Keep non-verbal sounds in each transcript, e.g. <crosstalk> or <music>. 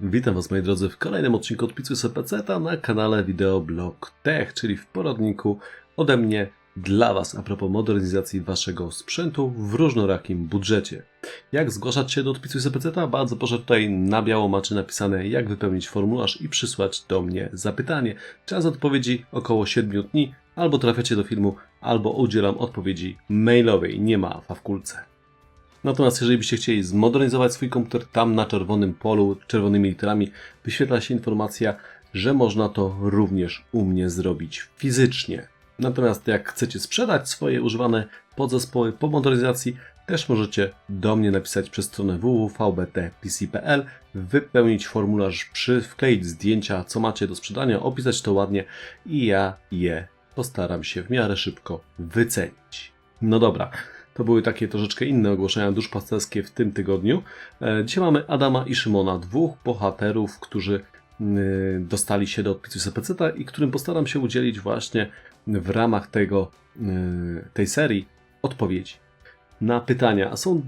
Witam Was moi drodzy w kolejnym odcinku sobie peceta na kanale Videoblog Tech, czyli w poradniku ode mnie dla Was a propos modernizacji Waszego sprzętu w różnorakim budżecie. Jak zgłaszać się do sobie peceta? Bardzo proszę tutaj na biało macie napisane jak wypełnić formularz i przysłać do mnie zapytanie. Czas odpowiedzi około 7 dni, albo trafiacie do filmu, albo udzielam odpowiedzi mailowej, nie ma w kulce. Natomiast jeżeli byście chcieli zmodernizować swój komputer, tam na czerwonym polu, czerwonymi literami wyświetla się informacja, że można to również u mnie zrobić fizycznie. Natomiast jak chcecie sprzedać swoje używane podzespoły po modernizacji, też możecie do mnie napisać przez stronę www.vbtpc.pl, wypełnić formularz, przy, wkleić zdjęcia, co macie do sprzedania, opisać to ładnie i ja je postaram się w miarę szybko wycenić. No dobra, to były takie troszeczkę inne ogłoszenia duszpasterskie w tym tygodniu. E, Dzisiaj mamy Adama i Szymona, dwóch bohaterów, którzy y, dostali się do odpisu SPC i którym postaram się udzielić właśnie w ramach tego, y, tej serii odpowiedzi na pytania. A są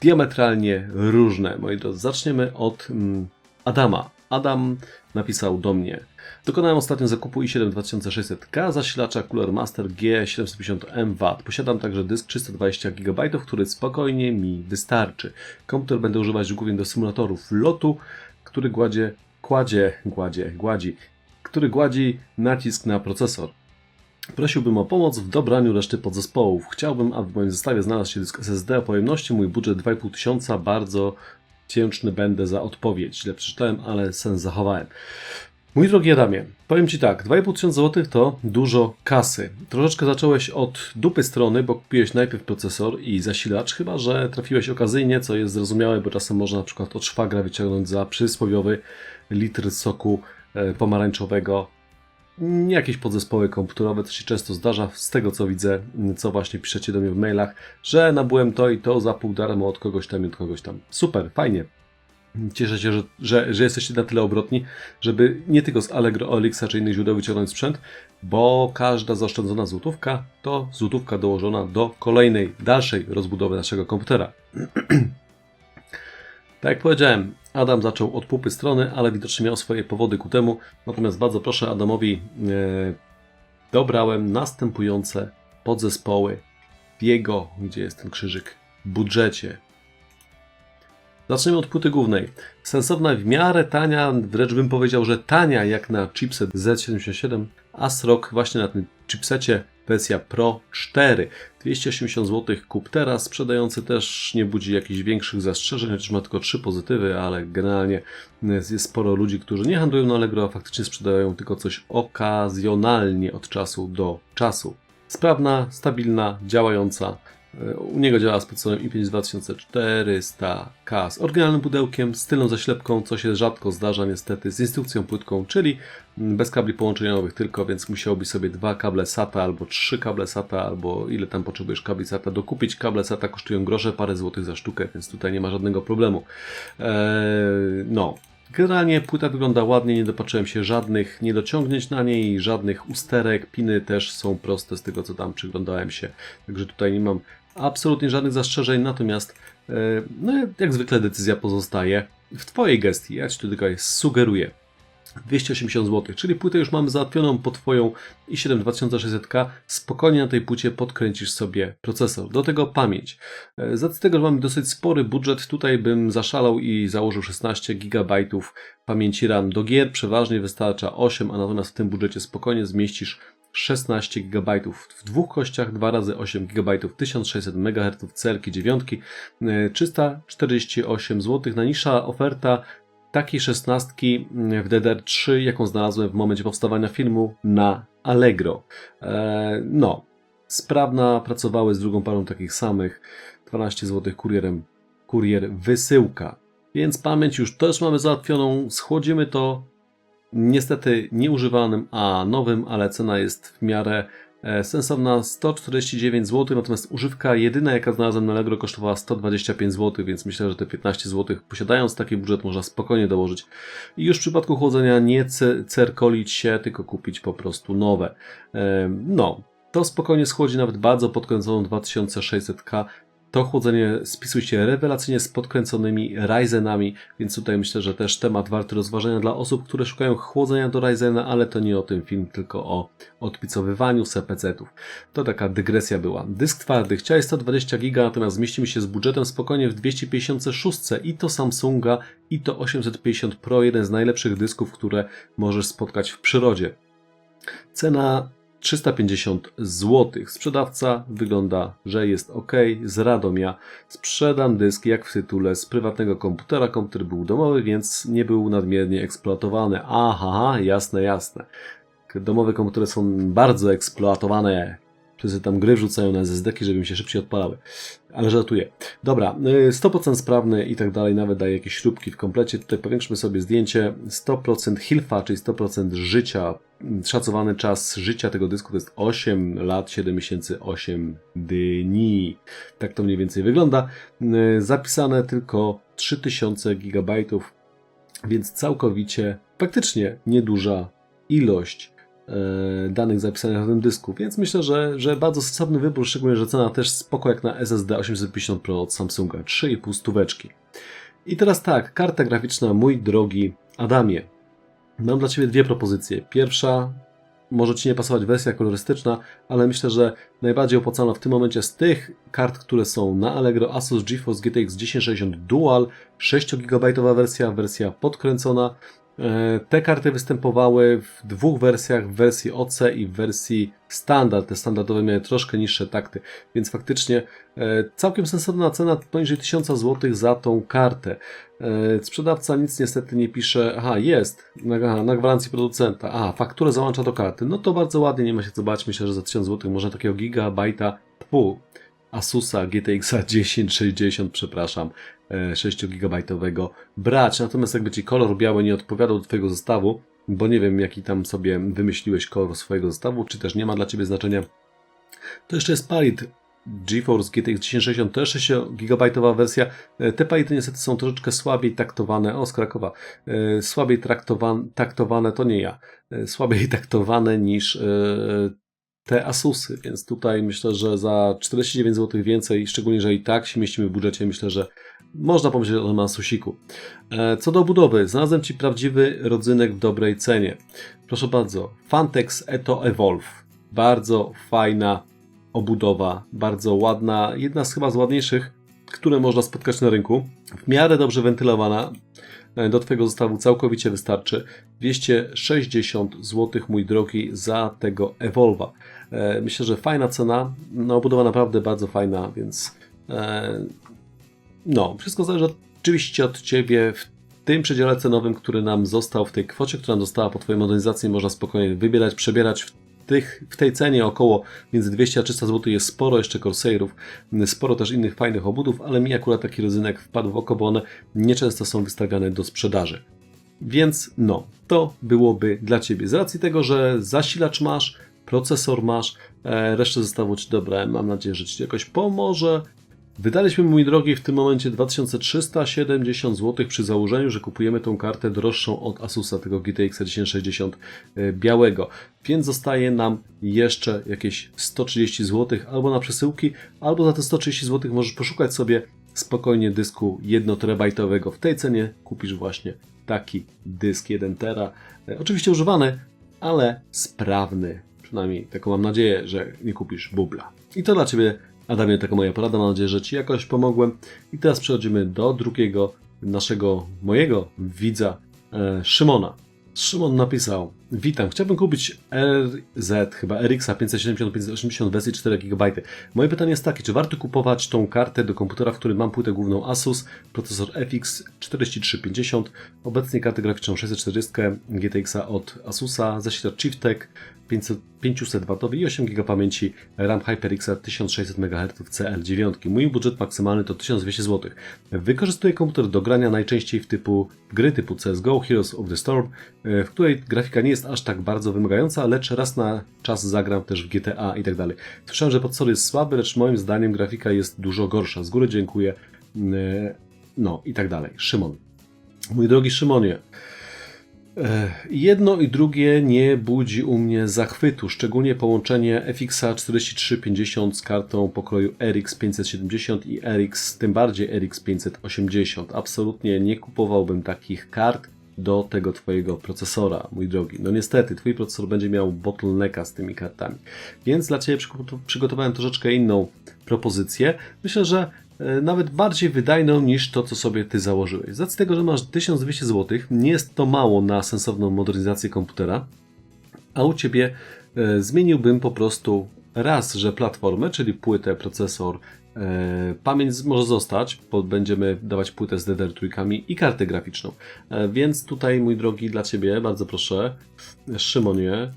diametralnie różne, moi drodzy. Zaczniemy od mm, Adama. Adam napisał do mnie. Dokonałem ostatnio zakupu i7 2600K zasilacza Cooler Master G750M W. Posiadam także dysk 320 GB, który spokojnie mi wystarczy. Komputer będę używać głównie do symulatorów lotu, który gładzie, kładzie, gładzie, gładzi, który gładzi nacisk na procesor. Prosiłbym o pomoc w dobraniu reszty podzespołów. Chciałbym, aby w moim zestawie znalazł się dysk SSD o pojemności. Mój budżet 2500, bardzo wdzięczny będę za odpowiedź. Źle przeczytałem, ale sens zachowałem. Mój drogi Adamie, powiem Ci tak, 2500 zł to dużo kasy. Troszeczkę zacząłeś od dupy strony, bo kupiłeś najpierw procesor i zasilacz, chyba że trafiłeś okazyjnie, co jest zrozumiałe, bo czasem można na przykład od szwagra wyciągnąć za przysłowiowy litr soku e, pomarańczowego jakieś podzespoły komputerowe, to się często zdarza, z tego co widzę, co właśnie piszecie do mnie w mailach, że nabyłem to i to za pół darmo od kogoś tam i od kogoś tam. Super, fajnie. Cieszę się, że, że, że jesteście na tyle obrotni, żeby nie tylko z Allegro, Olixa czy innych źródeł wyciągnąć sprzęt, bo każda zaoszczędzona złotówka to złotówka dołożona do kolejnej, dalszej rozbudowy naszego komputera. <clears throat> tak jak powiedziałem, Adam zaczął od pupy strony, ale widocznie miał swoje powody ku temu. Natomiast bardzo proszę Adamowi, e, dobrałem następujące podzespoły w jego, gdzie jest ten krzyżyk, budżecie. Zaczniemy od płyty głównej. Sensowna, w miarę tania, wręcz bym powiedział, że tania jak na chipset Z77, a srok właśnie na tym chipsecie wersja Pro 4. 280 zł kup teraz, sprzedający też nie budzi jakichś większych zastrzeżeń, chociaż ma tylko trzy pozytywy, ale generalnie jest sporo ludzi, którzy nie handlują na Allegro, a faktycznie sprzedają tylko coś okazjonalnie od czasu do czasu. Sprawna, stabilna, działająca. U niego działa z procedurą i5 2400K z oryginalnym pudełkiem, z tylną zaślepką, co się rzadko zdarza niestety, z instrukcją płytką, czyli bez kabli połączeniowych tylko, więc musiałbyś sobie dwa kable SATA albo trzy kable SATA, albo ile tam potrzebujesz kabli SATA dokupić. Kable SATA kosztują grosze, parę złotych za sztukę, więc tutaj nie ma żadnego problemu. Eee, no, Generalnie płyta wygląda ładnie, nie dopatrzyłem się żadnych niedociągnięć na niej, żadnych usterek, piny też są proste z tego co tam przyglądałem się, także tutaj nie mam absolutnie żadnych zastrzeżeń, natomiast e, no, jak zwykle decyzja pozostaje w Twojej gestii, ja Ci tu tylko sugeruję. 280 zł, czyli płytę już mamy załatwioną po Twoją i7 2600K. Spokojnie na tej płycie podkręcisz sobie procesor. Do tego pamięć. E, Z tego, że mamy dosyć spory budżet, tutaj bym zaszalał i założył 16 GB pamięci RAM. Do gier przeważnie wystarcza 8, a natomiast w tym budżecie spokojnie zmieścisz 16 GB w dwóch kościach, 2 razy 8 GB, 1600 MHz, celki dziewiątki, e, 348 zł. Najniższa oferta takiej szesnastki w DDR3, jaką znalazłem w momencie powstawania filmu na Allegro. E, no, sprawna, pracowały z drugą parą takich samych, 12 zł kurierem, kurier wysyłka. Więc pamięć już też mamy załatwioną, schłodzimy to niestety nieużywanym, a nowym, ale cena jest w miarę e, sensowna 149 zł, natomiast używka jedyna jaka znalazłem na Allegro kosztowała 125 zł, więc myślę, że te 15 zł posiadając taki budżet można spokojnie dołożyć i już w przypadku chłodzenia nie ce- cerkolić się, tylko kupić po prostu nowe. E, No, to spokojnie schłodzi nawet bardzo podkręconą 2600K To chłodzenie spisuje się rewelacyjnie z podkręconymi Ryzenami, więc tutaj myślę, że też temat warty rozważenia dla osób, które szukają chłodzenia do Ryzena, ale to nie o tym film, tylko o odpicowywaniu CPC-ów. To taka dygresja była. Dysk twardy chciałeś 120 giga, natomiast zmieścimy się z budżetem spokojnie w 256 i to Samsunga i to 850 Pro, jeden z najlepszych dysków, które możesz spotkać w przyrodzie. Cena 350 zł. Sprzedawca wygląda, że jest ok. Z Radomia sprzedam dysk, jak w tytule, z prywatnego komputera. Komputer był domowy, więc nie był nadmiernie eksploatowany. Aha, jasne, jasne. Domowe komputery są bardzo eksploatowane. Wszyscy tam gry wrzucają na SSD-ki, żeby mi się szybciej odpalały. Ale żartuję. Dobra, y, 100% sprawny i tak dalej, nawet daje jakieś śrubki w komplecie. Tutaj powiększmy sobie zdjęcie. 100% hilfa, czyli 100% życia. Szacowany czas życia tego dysku to jest 8 lat, 7 miesięcy, 8 dni. Tak to mniej więcej wygląda. Y, Zapisane tylko 3000 GB, więc całkowicie, faktycznie nieduża ilość e, danych zapisanych na tym dysku, więc myślę, że, że bardzo sensowny wybór, szczególnie, że cena też spoko jak na SSD 850 Pro od Samsunga, 3,5 stóweczki. I teraz tak, karta graficzna, mój drogi Adamie. Mam dla Ciebie dwie propozycje. Pierwsza, może Ci nie pasować wersja kolorystyczna, ale myślę, że najbardziej opłacalna w tym momencie z tych kart, które są na Allegro Asus GeForce GTX 1060 Dual, 6 GB wersja, wersja podkręcona, Te karty występowały w dwóch wersjach, w wersji OC i w wersji standard. Te standardowe miały troszkę niższe takty, więc faktycznie e, całkiem sensowna cena poniżej 1000 zł za tą kartę. E, Sprzedawca nic niestety nie pisze, aha jest, na, na gwarancji producenta, aha, fakturę załącza do karty. No to bardzo ładnie, nie ma się co bać, myślę, że za 1000 zł można takiego gigabajta, pół. Asusa GTX 1060, <laughs> przepraszam, 6-gigabajtowego brać. Natomiast jakby Ci kolor biały nie odpowiadał do Twojego zestawu, bo nie wiem jaki tam sobie wymyśliłeś kolor swojego zestawu, czy też nie ma dla Ciebie znaczenia, to jeszcze jest palit GeForce GTX 1060 to jest 6-gigabajtowa wersja. E, Te pality niestety są troszeczkę słabiej taktowane. O, z Krakowa. E, Słabiej traktowane, taktowane to nie ja. E, Słabiej <laughs> taktowane niż e, te Asusy, więc tutaj myślę, że za 49 zł więcej, szczególnie, że i tak się mieścimy w budżecie, myślę, że można pomyśleć o tym Asusiku. E, Co do budowy, znalazłem Ci prawdziwy rodzynek w dobrej cenie. Proszę bardzo, Fantex Eto Evolve. Bardzo fajna obudowa, bardzo ładna, jedna z chyba z ładniejszych, które można spotkać na rynku. W miarę dobrze wentylowana, do Twojego zestawu całkowicie wystarczy. 260 zł, mój drogi, za tego Evolva. E, Myślę, że fajna cena, no obudowa naprawdę bardzo fajna, więc e, no, wszystko zależy oczywiście od Ciebie w tym przedziale cenowym, który nam został, w tej kwocie, która nam została po Twojej modernizacji, można spokojnie wybierać, przebierać w tych, w tej cenie około między 200 a 300 zł jest sporo jeszcze Corsairów, sporo też innych fajnych obudów, ale mi akurat taki rodzynek wpadł w oko, bo one nieczęsto są wystawiane do sprzedaży. Więc no, to byłoby dla Ciebie. Z racji tego, że zasilacz masz, procesor masz, e, resztę zestawu Ci dobrałem. Mam nadzieję, że Ci jakoś pomoże. Wydaliśmy, mój drogi, w tym momencie 2370 zł przy założeniu, że kupujemy tą kartę droższą od Asusa, tego GTX 1060 e, białego. Więc zostaje nam jeszcze jakieś 130 zł albo na przesyłki, albo za te 130 zł możesz poszukać sobie spokojnie dysku 1 terabajtowego. W tej cenie kupisz właśnie taki dysk 1 tera. E, Oczywiście używany, ale sprawny. Przynajmniej taką mam nadzieję, że nie kupisz bubla. I to dla Ciebie Adamie, taka moja porada. Mam nadzieję, że Ci jakoś pomogłem. I teraz przechodzimy do drugiego naszego, mojego widza, e, Szymona. Szymon napisał: Witam, chciałbym kupić RZ, chyba RX 570-580 wersji 4 GB. Moje pytanie jest takie, czy warto kupować tą kartę do komputera, w którym mam płytę główną Asus, procesor FX 4350, obecnie kartę graficzną 640 GTX od Asusa, zasilacz Chieftec 500W i 8 GB pamięci RAM HyperX 1600 MHz CL9. Mój budżet maksymalny to 1200 zł. Wykorzystuję komputer do grania najczęściej w typu gry typu CSGO, Heroes of the Storm, w której grafika nie jest aż tak bardzo wymagająca, lecz raz na czas zagram też w GTA i tak dalej. Słyszałem, że procesor jest słaby, lecz moim zdaniem grafika jest dużo gorsza. Z góry dziękuję. No i tak dalej. Szymon. Mój drogi Szymonie, E, Jedno i drugie nie budzi u mnie zachwytu, szczególnie połączenie FX 4350 z kartą pokroju RX 570 i RX, tym bardziej RX 580. Absolutnie nie kupowałbym takich kart do tego Twojego procesora, mój drogi. No niestety, Twój procesor będzie miał bottlenecka z tymi kartami. Więc dla Ciebie przygotowałem troszeczkę inną propozycję. Myślę, że e, nawet bardziej wydajną niż to, co sobie Ty założyłeś. Z tego, że masz 1200 zł, nie jest to mało na sensowną modernizację komputera, a u Ciebie e, zmieniłbym po prostu raz, że platformę, czyli płytę, procesor, e, pamięć może zostać, bo będziemy dawać płytę z DDR3 i kartę graficzną. E, więc tutaj, mój drogi, dla Ciebie, bardzo proszę, Szymonie,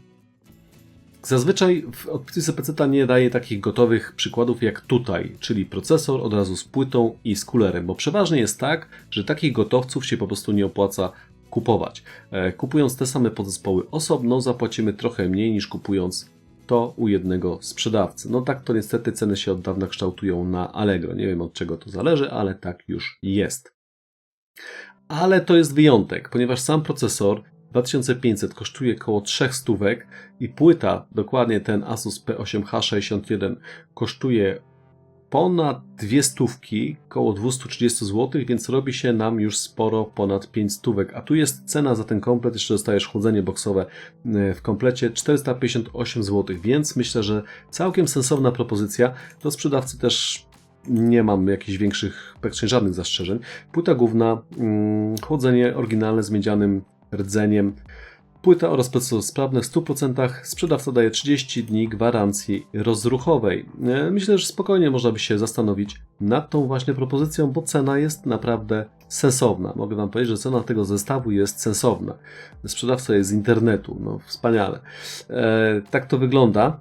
Zazwyczaj w odpisy PC nie daje takich gotowych przykładów jak tutaj, czyli procesor od razu z płytą i z kulerem, bo przeważnie jest tak, że takich gotowców się po prostu nie opłaca kupować. E, Kupując te same podzespoły osobno zapłacimy trochę mniej niż kupując to u jednego sprzedawcy. No tak to niestety ceny się od dawna kształtują na Allegro. Nie wiem od czego to zależy, ale tak już jest. Ale to jest wyjątek, ponieważ sam procesor 2500 kosztuje około 3 stówek i płyta, dokładnie ten Asus P8H61 kosztuje ponad 2 stówki, około 230 zł, więc robi się nam już sporo ponad 5 stówek. A tu jest cena za ten komplet, jeszcze dostajesz chłodzenie boksowe e, w komplecie 458 zł, więc myślę, że całkiem sensowna propozycja. Do sprzedawcy też nie mam jakichś większych, praktycznie żadnych zastrzeżeń. Płyta główna, mm, chłodzenie oryginalne z miedzianym rdzeniem, płyta oraz procesor sprawny w 100%. Sprzedawca daje 30 dni gwarancji rozruchowej. E, Myślę, że spokojnie można by się zastanowić nad tą właśnie propozycją, bo cena jest naprawdę sensowna. Mogę Wam powiedzieć, że cena tego zestawu jest sensowna. Sprzedawca jest z internetu, no wspaniale. E, tak to wygląda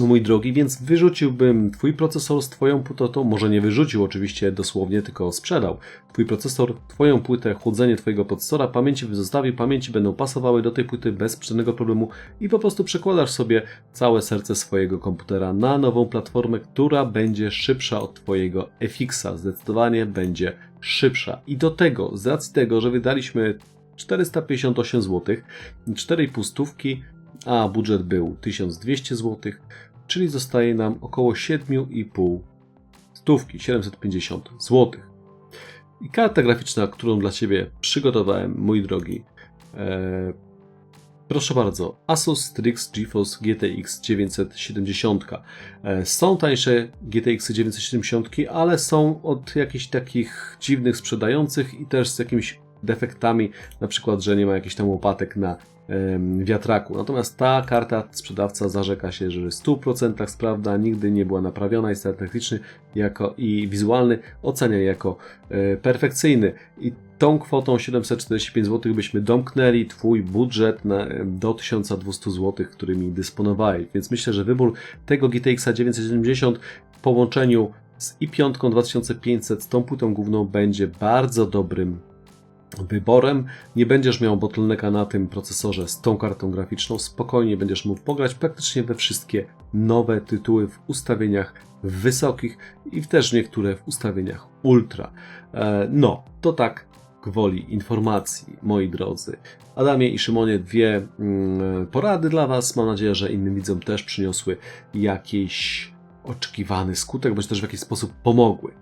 mój drogi, więc wyrzuciłbym Twój procesor z Twoją płytą, może nie wyrzucił oczywiście dosłownie, tylko sprzedał. Twój procesor, Twoją płytę, chłodzenie Twojego procesora, pamięci zostawił, pamięci będą pasowały do tej płyty bez żadnego problemu i po prostu przekładasz sobie całe serce swojego komputera na nową platformę, która będzie szybsza od Twojego FX-a. Zdecydowanie będzie szybsza. I do tego, z racji tego, że wydaliśmy 458 zł, 4,5 stówki, a budżet był 1200 zł, czyli zostaje nam około 7,5 stówki, 750 zł. I karta graficzna, którą dla Ciebie przygotowałem, mój drogi, e, proszę bardzo, Asus Strix GeForce GTX 970. E, są tańsze GTX 970, ale są od jakichś takich dziwnych sprzedających i też z jakimiś defektami, na przykład, że nie ma jakichś tam łopatek na wiatraku. Natomiast ta karta sprzedawca zarzeka się, że w 100% sprawna, nigdy nie była naprawiona, jest techniczny jako i wizualny ocenia jako e, perfekcyjny. I tą kwotą 745 zł byśmy domknęli Twój budżet na, do 1200 zł, którymi dysponowałeś. Więc myślę, że wybór tego GTX 970 w połączeniu z i5 2500 z tą płytą główną będzie bardzo dobrym wyborem. Nie będziesz miał bottlenecka na tym procesorze z tą kartą graficzną. Spokojnie będziesz mógł pograć praktycznie we wszystkie nowe tytuły w ustawieniach wysokich i też niektóre w ustawieniach ultra. E, No, to tak gwoli informacji, moi drodzy. Adamie i Szymonie, dwie mm, porady dla Was. Mam nadzieję, że innym widzom też przyniosły jakiś oczekiwany skutek, bądź też w jakiś sposób pomogły.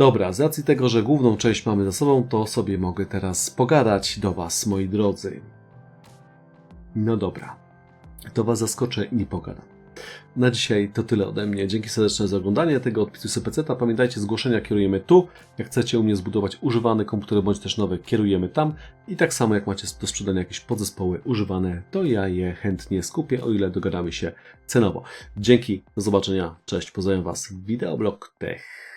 Dobra, z racji tego, że główną część mamy za sobą, to sobie mogę teraz pogadać do Was, moi drodzy. No dobra, to Was zaskoczę i pogadam. Na dzisiaj to tyle ode mnie. Dzięki serdeczne za oglądanie tego odpisu SPC. Pamiętajcie, zgłoszenia kierujemy tu. Jak chcecie u mnie zbudować używane komputery bądź też nowe, kierujemy tam. I tak samo jak macie do sprzedania jakieś podzespoły używane, to ja je chętnie skupię, o ile dogadamy się cenowo. Dzięki, do zobaczenia, cześć, pozdrawiam Was, Wideoblog Tech.